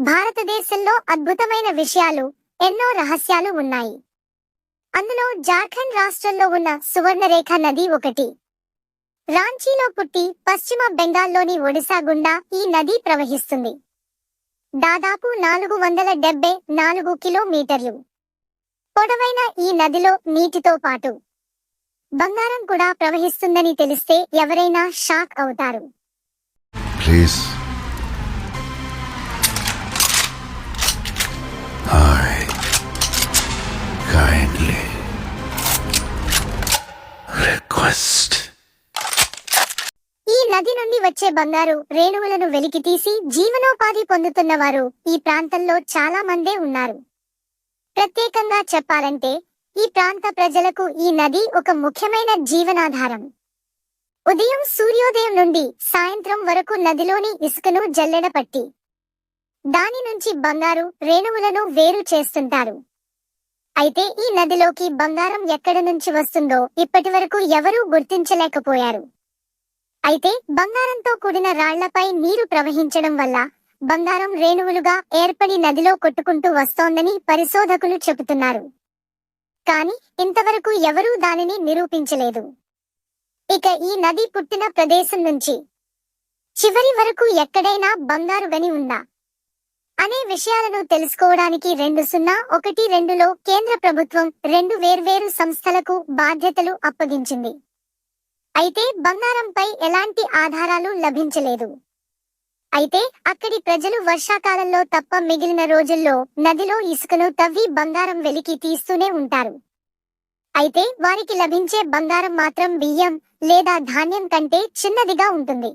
భారతదేశంలో అద్భుతమైన విషయాలు ఎన్నో రహస్యాలు ఉన్నాయి. అందులో జార్ఖండ్ రాష్ట్రంలో ఉన్న సువర్ణరేఖ నది ఒకటి. రాంచీలో పుట్టి పశ్చిమ బెంగాల్లోని ఒడిశా గుండా ఈ నది ప్రవహిస్తుంది. దాదాపు నాలుగు వందల డెబ్బై నాలుగు కిలోమీటర్లు. పొడవైన ఈ నదిలో నీటితో పాటు బంగారం కూడా ప్రవహిస్తుందని తెలిస్తే ఎవరైనా షాక్ అవుతారు. ప్లీజ్. మస్ట్ ఈ నది నుండి వచ్చే బంగారు రేణువులను వెలికితీసి జీవనోపాధి పొందుతున్న వారు ఈ ప్రాంతంలో చాలా మందే ఉన్నారు. ప్రత్యేకంగా చెప్పాలంటే ఈ ప్రాంత ప్రజలకు ఈ నది ఒక ముఖ్యమైన జీవనాధారం. ఉదయం సూర్యోదయం నుండి సాయంత్రం వరకు నదిలోని ఇసుకను జల్లెడపట్టి దాని నుంచి బంగారు రేణువులను వేరు చేస్తుంటారు. అయితే ఈ నదిలోకి బంగారం ఎక్కడ నుంచి వస్తుందో ఇప్పటి వరకు ఎవరూ గుర్తించలేకపోయారు. అయితే బంగారంతో కూడిన రాళ్ళపై నీరు ప్రవహించడం వల్ల బంగారం రేణువులుగా ఏర్పడి నదిలో కొట్టుకుంటూ వస్తోందని పరిశోధకులు చెబుతున్నారు. కాని ఇంతవరకు ఎవరూ దానిని నిరూపించలేదు. ఇక ఈ నది పుట్టిన ప్రదేశం నుంచి చివరి వరకు ఎక్కడైనా బంగారు గని ఉందా? అనే విషయాలను తెలుసుకోవడానికి రెండు సున్నా ఒకటి రెండులో కేంద్ర ప్రభుత్వం రెండు వేర్వేరు సంస్థలకు బాధ్యతలు అప్పగించింది. అయితే బంగారంపై ఎలాంటి ఆధారాలు లభించలేదు. అయితే అక్కడి ప్రజలు వర్షాకాలంలో తప్ప మిగిలిన రోజుల్లో నదిలో ఇసుకను తవ్వి బంగారం వెలికి తీస్తూనే ఉంటారు. అయితే వారికి లభించే బంగారం మాత్రం బియ్యం లేదా ధాన్యం కంటే చిన్నదిగా ఉంటుంది.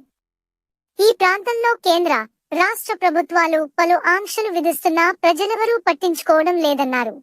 ఈ ప్రాంతంలో కేంద్ర రాష్ట్ర ప్రభుత్వాలు పలు ఆంక్షలు విధిస్తున్నా ప్రజలెవరూ పట్టించుకోవడం లేదన్నారు.